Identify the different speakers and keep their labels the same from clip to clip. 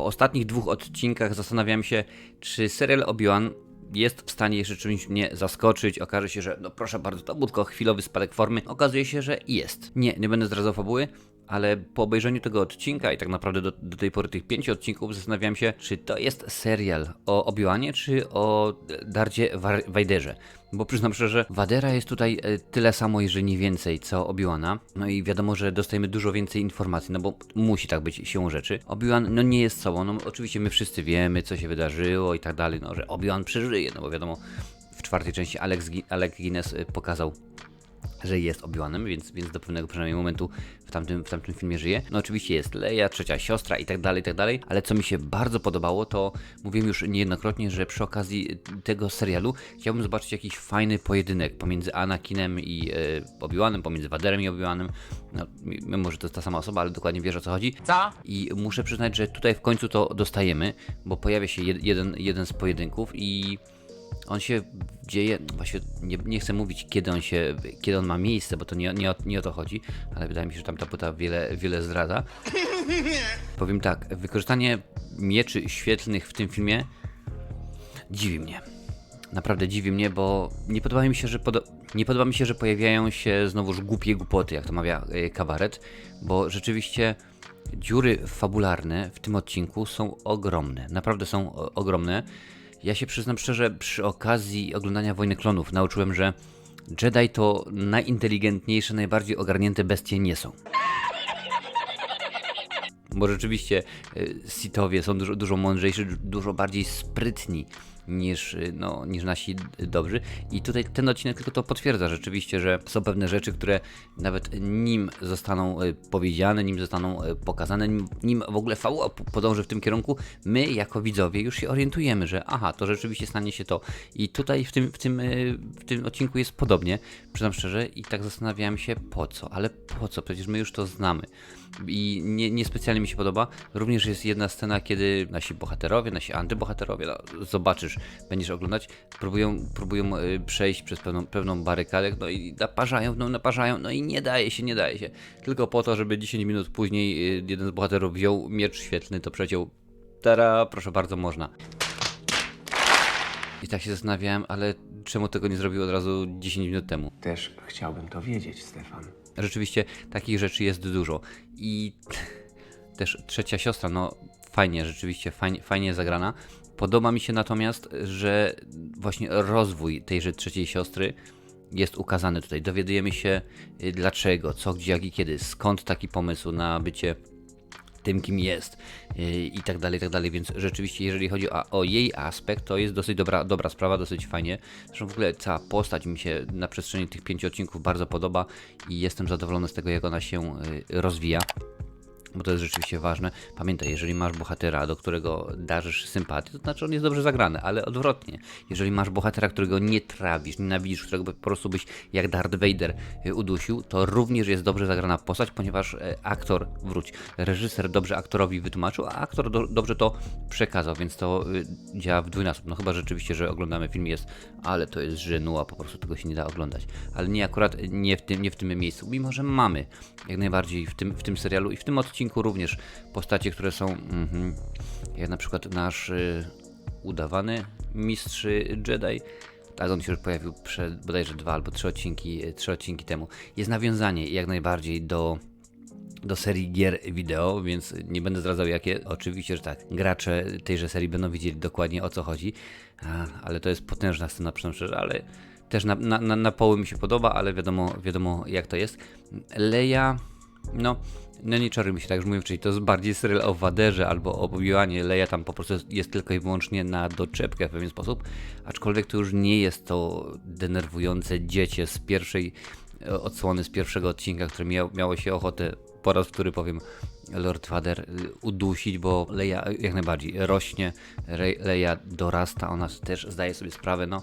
Speaker 1: Po ostatnich dwóch odcinkach zastanawiałem się, czy serial Obi-Wan jest w stanie jeszcze czymś mnie zaskoczyć. Okaże się, że no proszę bardzo, to był tylko chwilowy spadek formy. Okazuje się, że jest. Nie, nie będę zdradzał fabuły, ale po obejrzeniu tego odcinka i tak naprawdę do, do tej pory tych pięciu odcinków zastanawiam się, czy to jest serial o Obi-Wanie, czy o Dardzie Wa- Wajderze. Bo przyznam szczerze, Wadera jest tutaj e, tyle samo, jeżeli nie więcej, co Obi-Wana. No i wiadomo, że dostajemy dużo więcej informacji, no bo musi tak być siłą rzeczy. Obi-Wan no nie jest sobą, no oczywiście my wszyscy wiemy, co się wydarzyło i tak dalej, no że Obi-Wan przeżyje, no bo wiadomo, w czwartej części Alex, Alec Guinness e, pokazał że jest Obi-Wanem, więc, więc do pewnego przynajmniej momentu w tamtym, w tamtym filmie żyje. No oczywiście jest Leia, trzecia siostra i tak dalej, i tak dalej, ale co mi się bardzo podobało, to mówiłem już niejednokrotnie, że przy okazji tego serialu chciałbym zobaczyć jakiś fajny pojedynek pomiędzy Anakinem i e, Obi-Wanem, pomiędzy Vaderem i Obi-Wanem. No, mimo, że to jest ta sama osoba, ale dokładnie wiesz o co chodzi.
Speaker 2: Co?
Speaker 1: I muszę przyznać, że tutaj w końcu to dostajemy, bo pojawia się jed, jeden, jeden z pojedynków i on się dzieje, właśnie nie, nie chcę mówić kiedy on się, kiedy on ma miejsce, bo to nie, nie, o, nie o to chodzi, ale wydaje mi się, że tam ta płyta wiele, wiele zdradza. Powiem tak, wykorzystanie mieczy świetlnych w tym filmie dziwi mnie. Naprawdę dziwi mnie, bo nie podoba mi się, że nie podoba mi się, że pojawiają się znowuż głupie głupoty, jak to mawia e, kabaret, bo rzeczywiście dziury fabularne w tym odcinku są ogromne. Naprawdę są ogromne. Ja się przyznam szczerze, przy okazji oglądania Wojny Klonów nauczyłem, że Jedi to najinteligentniejsze, najbardziej ogarnięte bestie nie są. Bo rzeczywiście y, Sithowie są dużo, dużo mądrzejsi, dużo bardziej sprytni niż, no, niż nasi dobrzy. I tutaj ten odcinek tylko to potwierdza rzeczywiście, że są pewne rzeczy, które nawet nim zostaną y, powiedziane, nim zostaną y, pokazane, nim, w ogóle fabuła podąży w tym kierunku, my jako widzowie już się orientujemy, że aha, to rzeczywiście stanie się to. I tutaj w tym, w tym, y, w tym odcinku jest podobnie, przyznam szczerze, i tak zastanawiałem się po co, ale po co, przecież my już to znamy. I nie, niespecjalnie mi się podoba. Również jest jedna scena, kiedy nasi bohaterowie, nasi antybohaterowie, no, zobaczysz, będziesz oglądać, próbują, próbują y, przejść przez pewną, pewną barykadę, no i naparzają, no naparzają, no i nie daje się, nie daje się. Tylko po to, żeby 10 minut później y, jeden z bohaterów wziął miecz świetlny, to przeciął. Tara, proszę bardzo, można. I tak się zastanawiałem, ale czemu tego nie zrobił od razu 10 minut temu?
Speaker 2: Też chciałbym to wiedzieć, Stefan.
Speaker 1: Rzeczywiście takich rzeczy jest dużo. I też trzecia siostra, no fajnie, rzeczywiście fajnie, fajnie zagrana. Podoba mi się natomiast, że właśnie rozwój tejże trzeciej siostry jest ukazany tutaj. Dowiadujemy się y, dlaczego, co, gdzie, jak i kiedy, skąd taki pomysł na bycie tym, kim jest yy, i tak dalej, i tak dalej. Więc rzeczywiście, jeżeli chodzi o, o jej aspekt, to jest dosyć dobra, dobra sprawa, dosyć fajnie. Zresztą w ogóle cała postać mi się na przestrzeni tych pięciu odcinków bardzo podoba i jestem zadowolony z tego, jak ona się yy, rozwija. Bo to jest rzeczywiście ważne. Pamiętaj, jeżeli masz bohatera, do którego darzysz sympatię, to znaczy on jest dobrze zagrany, ale odwrotnie. Jeżeli masz bohatera, którego nie trawisz, nienawidzisz, którego po prostu byś jak Darth Vader y, udusił, to również jest dobrze zagrana postać, ponieważ e, aktor, wróć, reżyser dobrze aktorowi wytłumaczył, a aktor do, dobrze to przekazał, więc to y, działa w dwójnasób. No chyba rzeczywiście, że oglądamy film jest, ale to jest żenuła, po prostu tego się nie da oglądać. Ale nie akurat nie w tym, nie w tym miejscu, mimo że mamy jak najbardziej w tym, w tym serialu i w tym odcinku również postacie, które są mhm, jak na przykład nasz y, udawany mistrz Jedi. Tak, on się już pojawił przed bodajże dwa albo trzy odcinki, y, trzy odcinki temu. Jest nawiązanie jak najbardziej do do serii gier wideo, więc nie będę zdradzał jakie. Oczywiście, że tak, gracze tejże serii będą wiedzieli dokładnie o co chodzi, a, ale to jest potężna scena, przyznam szczerze, ale też na, na, na, poły mi się podoba, ale wiadomo, wiadomo jak to jest. Leia, no, no nie czarujmy się, tak już mówiłem wcześniej, to jest bardziej serial o Waderze albo o Obi-Wanie. Leia tam po prostu jest, tylko i wyłącznie na doczepkę w pewien sposób, aczkolwiek to już nie jest to denerwujące dziecię z pierwszej e, odsłony, z pierwszego odcinka, które miał, miało się ochotę po raz wtóry powiem Lord Vader y, udusić, bo Leia jak najbardziej rośnie, Leia dorasta, ona też zdaje sobie sprawę, no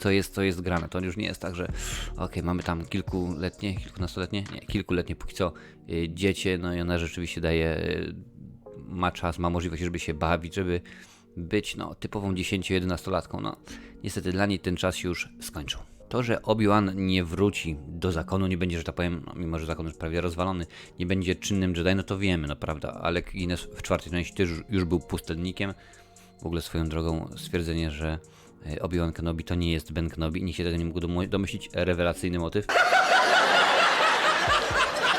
Speaker 1: co jest, co jest grane. To już nie jest tak, że okej, mamy tam kilkuletnie, kilkunastoletnie, nie, kilkuletnie póki co y, dziecię, no i ona rzeczywiście daje, y, ma czas, ma możliwość, żeby się bawić, żeby być no, typową 10-11-latką. No, niestety dla niej ten czas już skończył. To, że Obi-Wan nie wróci do zakonu, nie będzie, że tak powiem, no, mimo że zakon już prawie rozwalony, nie będzie czynnym Jedi, no to wiemy, no prawda. Ale Guinness w czwartej części też już- był pustelnikiem. W ogóle swoją drogą stwierdzenie, że Obi-Wan Kenobi to nie jest Ben Kenobi, nikt się tego nie mógł domyślić, rewelacyjny motyw.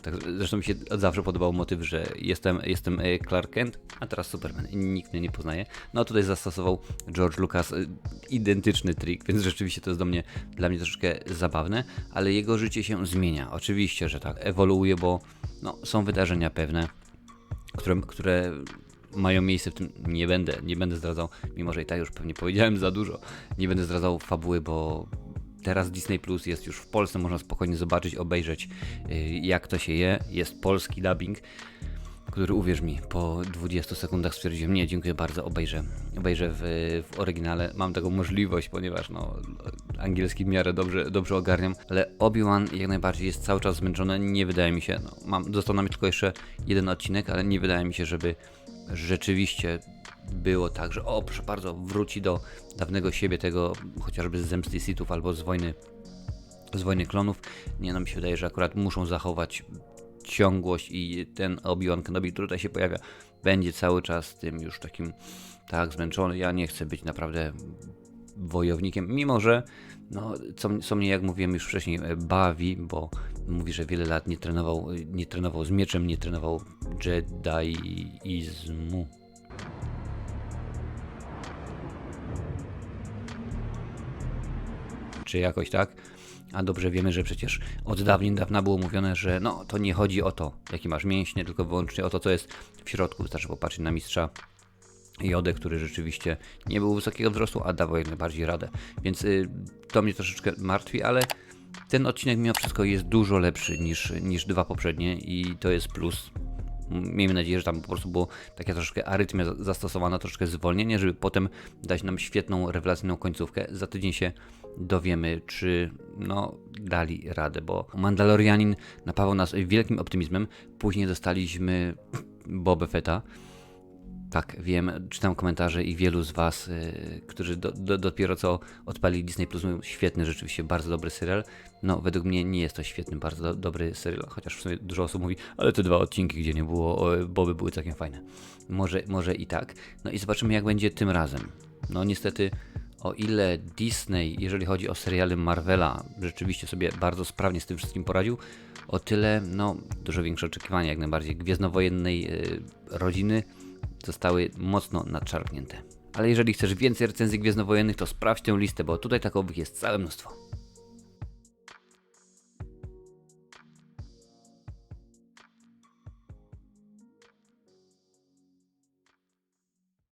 Speaker 1: Tak, zresztą mi się zawsze podobał motyw, że jestem, jestem e, Clark Kent, a teraz Superman nikt mnie nie poznaje. No a tutaj zastosował George Lucas e, identyczny trik, więc rzeczywiście to jest do mnie, dla mnie troszeczkę zabawne, ale jego życie się zmienia. Oczywiście, że tak, ewoluuje, bo no, są wydarzenia pewne, które, które mają miejsce w tym. Nie będę, nie będę zdradzał, mimo że i tak już pewnie powiedziałem za dużo. Nie będę zdradzał fabuły, bo teraz Disney Plus jest już w Polsce, można spokojnie zobaczyć, obejrzeć y, jak to się je. Jest polski dubbing, który uwierz mi, po 20 sekundach stwierdziłem, nie, dziękuję bardzo, obejrzę, obejrzę w, w oryginale. Mam taką możliwość, ponieważ no, angielski w miarę dobrze, dobrze ogarniam, ale Obi-Wan jak najbardziej jest cały czas zmęczony, nie wydaje mi się, no, mam, został nam tylko jeszcze jeden odcinek, ale nie wydaje mi się, żeby rzeczywiście było tak, że o, proszę bardzo, wróci do dawnego siebie, tego chociażby z Zemsty Sithów albo z wojny, z wojny klonów. Nie, no się wydaje, że akurat muszą zachować ciągłość i ten Obi-Wan Kenobi, który tutaj się pojawia, będzie cały czas tym już takim tak zmęczony. Ja nie chcę być naprawdę wojownikiem, mimo że no, co, co mnie, jak mówiłem już wcześniej, e, bawi, bo mówi, że wiele lat nie trenował, nie trenował z mieczem, nie trenował Jediizmu. Czy jakoś tak? A dobrze wiemy, że przecież od dawien dawna było mówione, że no to nie chodzi o to, jaki masz mięśnie, tylko wyłącznie o to, co jest w środku. Wystarczy popatrzeć na mistrza Jodę, który rzeczywiście nie był wysokiego wzrostu, a dawał jak najbardziej radę. Więc y, to mnie troszeczkę martwi, ale ten odcinek mimo wszystko jest dużo lepszy niż, niż dwa poprzednie i to jest plus. Miejmy nadzieję, że tam po prostu było taka troszkę arytmia za- zastosowana, troszkę zwolnienie, żeby potem dać nam świetną, rewelacyjną końcówkę. Za tydzień się dowiemy, czy no, dali radę, bo Mandalorianin napawał nas wielkim optymizmem. Później dostaliśmy Boba Fetta. Tak, wiem, czytam komentarze i wielu z Was, y, którzy do, do, dopiero co odpalili Disney Plus, mówią, świetny, rzeczywiście bardzo dobry serial. No, według mnie nie jest to świetny, bardzo do, dobry serial, chociaż w sumie dużo osób mówi, ale te dwa odcinki, gdzie nie było Boby, były całkiem fajne. Może, może i tak. No i zobaczymy, jak będzie tym razem. No, niestety, o ile Disney, jeżeli chodzi o seriale Marvela, rzeczywiście sobie bardzo sprawnie z tym wszystkim poradził, o tyle, no, dużo większe oczekiwania, jak najbardziej gwiezdnowojennej y, rodziny zostały mocno nadszarpnięte. Ale jeżeli chcesz więcej recenzji gwiezdnowojennych, to sprawdź tę listę, bo tutaj takowych jest całe mnóstwo.